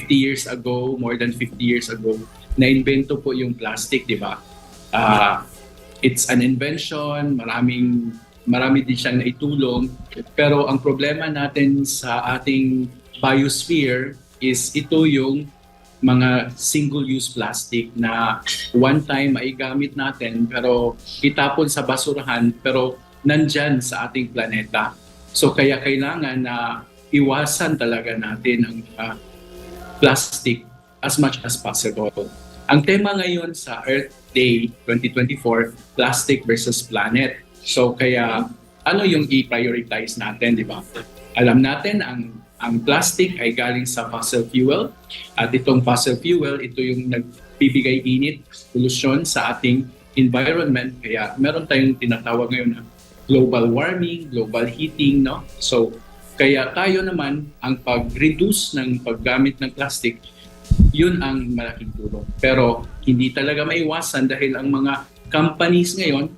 50 years ago, more than 50 years ago, na-invento po yung plastic, di ba? Ah, it's an invention, maraming marami din siyang naitulong. Pero ang problema natin sa ating biosphere is ito yung mga single-use plastic na one time ay gamit natin pero itapon sa basurahan pero nandyan sa ating planeta. So kaya kailangan na iwasan talaga natin ang ah, plastic as much as possible. Ang tema ngayon sa Earth Day 2024, plastic versus planet. So kaya ano yung i-prioritize natin, di ba? Alam natin ang ang plastic ay galing sa fossil fuel at itong fossil fuel ito yung nagbibigay init, pollution sa ating environment kaya meron tayong tinatawag ngayon na global warming, global heating, no? So kaya tayo naman ang pag-reduce ng paggamit ng plastic yun ang malaking tulong. Pero hindi talaga maiwasan dahil ang mga companies ngayon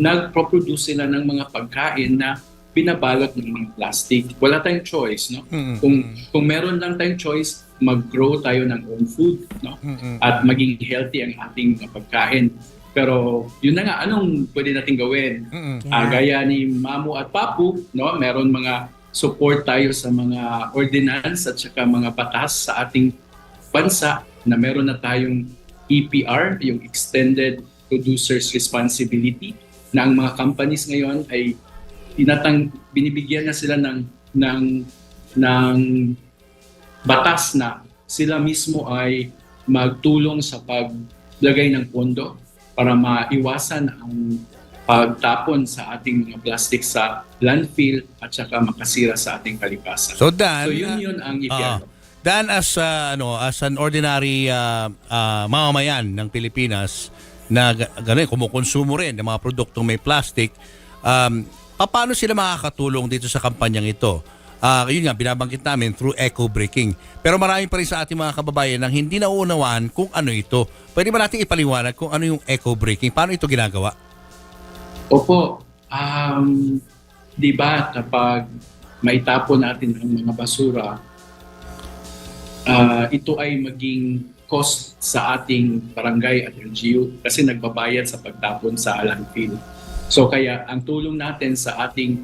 nagpo-produce sila ng mga pagkain na binabalot ng mga plastic. Wala tayong choice, no? Mm-mm. Kung kung meron lang tayong choice, mag-grow tayo ng own food, no? Mm-mm. At maging healthy ang ating pagkain. Pero yun na nga, anong pwede natin gawin? Mm-mm. Ah, gaya ni Mamu at Papu, no, meron mga support tayo sa mga ordinance at saka mga batas sa ating bansa na meron na tayong EPR, yung Extended Producer's Responsibility, na ang mga companies ngayon ay tinatang binibigyan na sila ng ng ng batas na sila mismo ay magtulong sa paglagay ng pondo para maiwasan ang pagtapon sa ating mga plastic sa landfill at saka makasira sa ating kalikasan. So Dan, So yun yun ang Ah, ipiyano. Dan as uh, ano as an ordinary uh, uh, mamamayan ng Pilipinas na ga- ganun kumukonsumo rin ng mga produktong may plastic um paano sila makakatulong dito sa kampanyang ito? Ah, yun nga binabanggit namin through eco breaking. Pero marami pa rin sa ating mga kababayan nang hindi nauunawaan kung ano ito. Pwede ba nating ipaliwanag kung ano yung eco breaking? Paano ito ginagawa? Opo, um, di ba kapag maitapon natin ang mga basura, ah, ito ay maging cost sa ating barangay at LGU kasi nagbabayad sa pagtapon sa landfill. So kaya ang tulong natin sa ating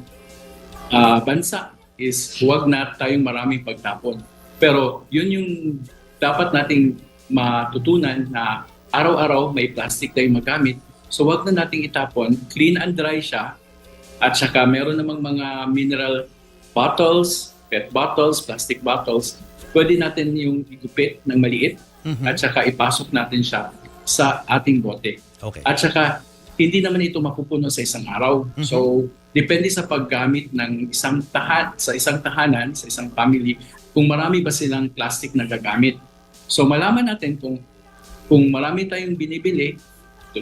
ah, bansa is huwag na tayong maraming pagtapon. Pero yun yung dapat nating matutunan na araw-araw may plastic tayong magamit. So wag na nating itapon, clean and dry siya. At saka meron namang mga mineral bottles, PET bottles, plastic bottles. Pwede natin yung igupit ng maliit Mhm. at saka ipasok natin siya sa ating bote. Okay. At saka, hindi naman ito mapupuno sa isang araw. Mhm. So, depende sa paggamit ng isang tahan, sa isang tahanan, sa isang family, kung marami ba silang plastic na gagamit. So, malaman natin kung kung marami tayong binibili,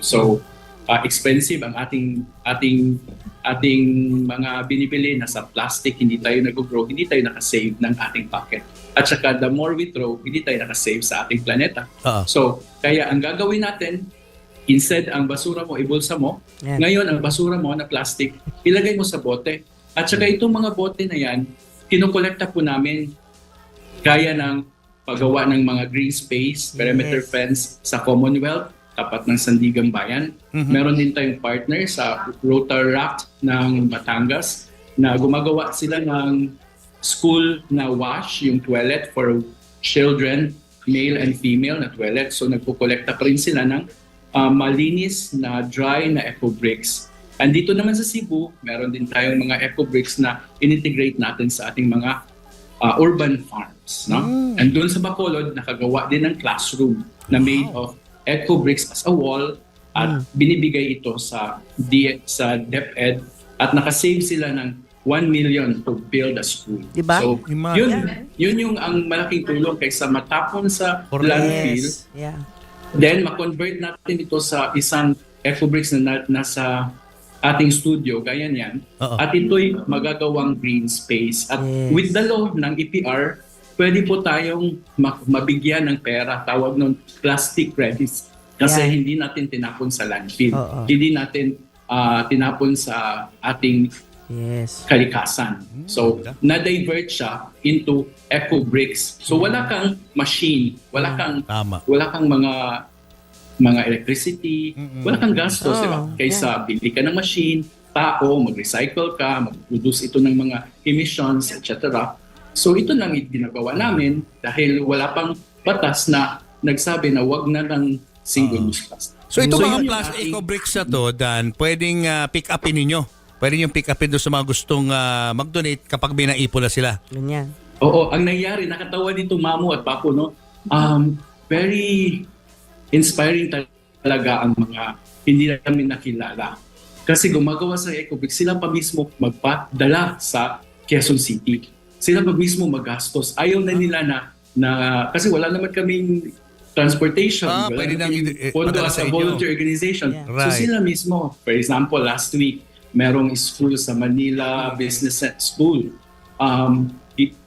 so uh, expensive ang ating ating ating mga binibili na sa plastic, hindi tayo nag-grow, hindi tayo nakasave ng ating pocket. At saka the more we throw, hindi tayo nakasave sa ating planeta. Oo. So, kaya ang gagawin natin, instead ang basura mo, ibulsa mo, Yan. ngayon ang basura mo na plastic, ilagay mo sa bote. At saka itong mga bote na yan, kinukolekta po namin gaya ng paggawa ng mga green space, perimeter Yes. fence sa Commonwealth, tapat ng Sandigang Bayan. Mhm. Meron din tayong partner sa Rotaract ng Batangas na gumagawa sila ng school na wash, yung toilet for children, male and female na toilet. So nagkukolekta pa rin sila ng ah, malinis na dry na eco bricks. Andito naman sa Cebu, meron din tayong mga eco bricks na integrate natin sa ating mga ah, urban farms. No? Mm. And doon sa Bacolod, nakagawa din ng classroom na made of eco bricks as a wall at binibigay ito sa D- sa DepEd at nakasave sila ng 1 million to build a school. Diba? So, Ima- yun, yun yung ang malaking tulong kaysa matapon sa Correct. landfill, Yes. Yeah. then ma-convert natin ito sa isang ecobricks na na- nasa ating studio, gaya niyan, Oo. at ito'y magagawang green space. At Yes. with the law ng EPR, pwede po tayong ma- mabigyan ng pera, tawag nun plastic credits. Kasi Yeah. hindi natin tinapon sa landfill. Oo. Hindi natin ah, tinapon sa ating Yes. kalikasan. So, ganda. na-divert siya into eco bricks. So wala kang machine, wala kang Tama. wala kang mga mga electricity, Mm-mm. wala kang gastos, Oh, di ba? Kaysa bili ka ng machine, tao, mag-recycle ka, mag-produce ito ng mga emissions, etc. So ito lang yung ginagawa namin dahil wala pang batas na nagsabi na wag na ng single-use plastic. So ito mga yun yung plastic ating- eco bricks na to, Dan, pwedeng ah, pick upin ninyo. Pwede yung pick upin doon sa mga gustong ah, mag-donate kapag may naipon na sila. Ganyan. Oo, ang nangyari, nakatawa dito Mamu at Papo, no? Um, very inspiring talaga ang mga hindi namin nakilala. Kasi gumagawa sa EcoBic, sila pa mismo magpadala sa Quezon City. Sila pa mismo magastos. Ayaw na nila na, na kasi wala naman kaming transportation. Ah, wala pwede nang i- pondo as a volunteer organization. Yeah. So Right. sila mismo, for example, last week, merong school sa Manila Business School. Um,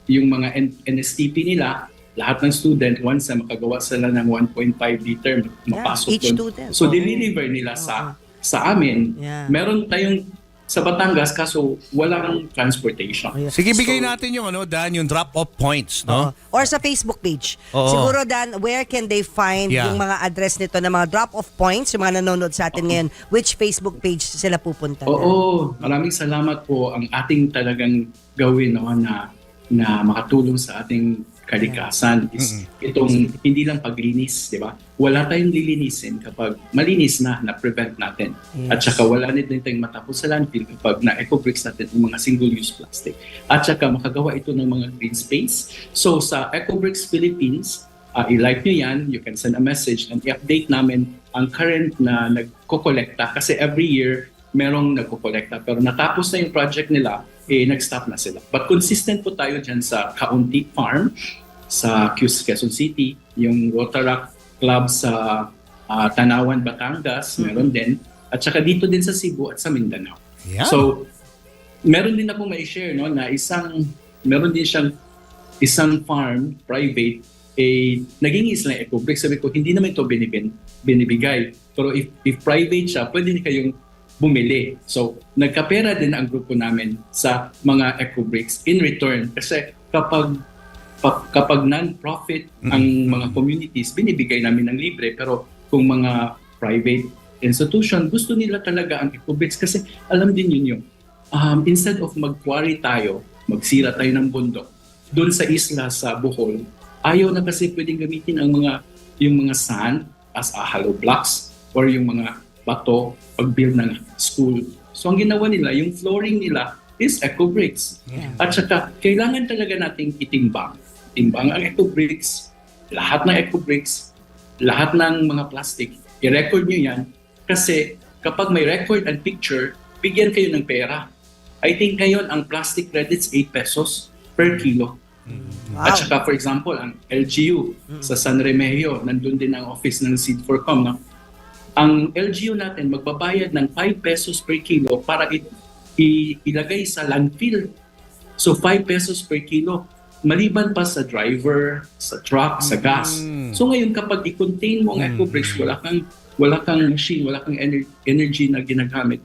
yung mga NSTP nila, lahat ng student, once na makagawa sila ng 1.5 liter, mapasok each doon. So, Oo. deliver nila sa sa amin. Yeah. Meron tayong sa Batangas, kaso walang transportation. Sige, bigay So- natin yung ano, Dan, yung drop-off points, no? Or sa Facebook page. Oo. Siguro Dan, where can they find Yeah. yung mga address nito ng mga drop-off points, yung mga nanonood sa atin ngayon, which Facebook page sila pupunta? Oo, maraming salamat po ang ating talagang gawin no, na na makatulong sa ating kalikasan is itong hindi lang paglinis, di ba? Wala tayong lilinisin kapag malinis na, na-prevent natin. At saka wala din tayong matapos sa landfill kapag na-eco-bricks natin yung mga single-use plastic. At saka makagawa ito ng mga green space. So sa Ecobricks Philippines, uh, i-like nyo yan, you can send a message and i-update namin ang current na nagkokolekta kasi every year merong nagkokolekta pero natapos na yung project nila, eh nag-stop na sila. But consistent po tayo dyan sa Kaunti Farm, sa Quezon City, yung Rotaract Club sa ah, Tanawan, Batangas, meron din. At saka dito din sa Cebu at sa Mindanao. Yan. So, meron din ako may share no na isang meron din siyang isang farm private eh naging isla eco brick sabi ko hindi naman ito binibin, binibigay pero if, if private siya pwede kayong bumili. So nagkapera din ang grupo namin sa mga eco bricks in return. Kasi kapag pa- kapag non-profit ang mga communities binibigay namin ng libre. Pero kung mga private institution gusto nila talaga ang eco bricks. Kasi alam din yun yung um, instead of mag-quarry tayo, magsira tayo ng bundok, doon sa isla sa Bohol, ayaw na kasi pwedeng gamitin ang mga yung mga sand as a hollow blocks or yung mga bato pag-build ng school. So ang ginawa nila, yung flooring nila is eco bricks. Yeah. At saka, kailangan talaga nating itimbang. Timbang ang eco bricks, lahat ng eco bricks, lahat ng mga plastic, i-record nyo yan kasi kapag may record and picture, bigyan kayo ng pera. I think ngayon ang plastic credits 8 pesos per kilo. Wow. At saka for example, ang LGU sa San Remigio, nandun din ang office ng Seed for Com. No? Ang LGU natin magbabayad ng 5 pesos per kilo para i- i- ilagay sa landfill. So 5 pesos per kilo. Maliban pa sa driver, sa truck, sa gas. Mm. So ngayon kapag i-contain mo ang Mm. EcoBricks, wala kang wala kang machine, wala kang ener- energy na ginagamit.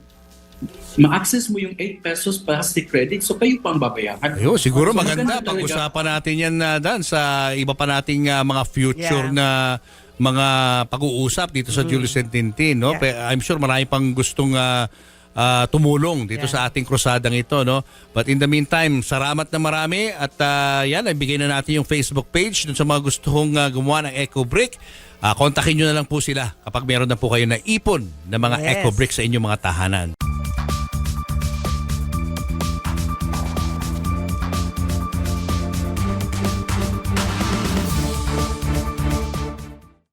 Ma-access mo yung 8 pesos plastic credit, so kayo pa ang babayaran. Ayun, siguro So, maganda talaga. pag-usapan natin yan na Dan sa iba pa nating ah, mga future Yeah. na mga pag-uusap dito sa Julius and Tintin, no? Yeah. I'm sure marami pang gustong ah, ah, tumulong dito Yeah. sa ating krusadang ito, no? But in the meantime, salamat na marami at ah, yan, ibigay na natin yung Facebook page dun sa mga gustong ah, gumawa ng Eco Brick. Ah, kontakin nyo na lang po sila kapag meron na po kayo na ipon na mga Yes. Eco Brick sa inyong mga tahanan.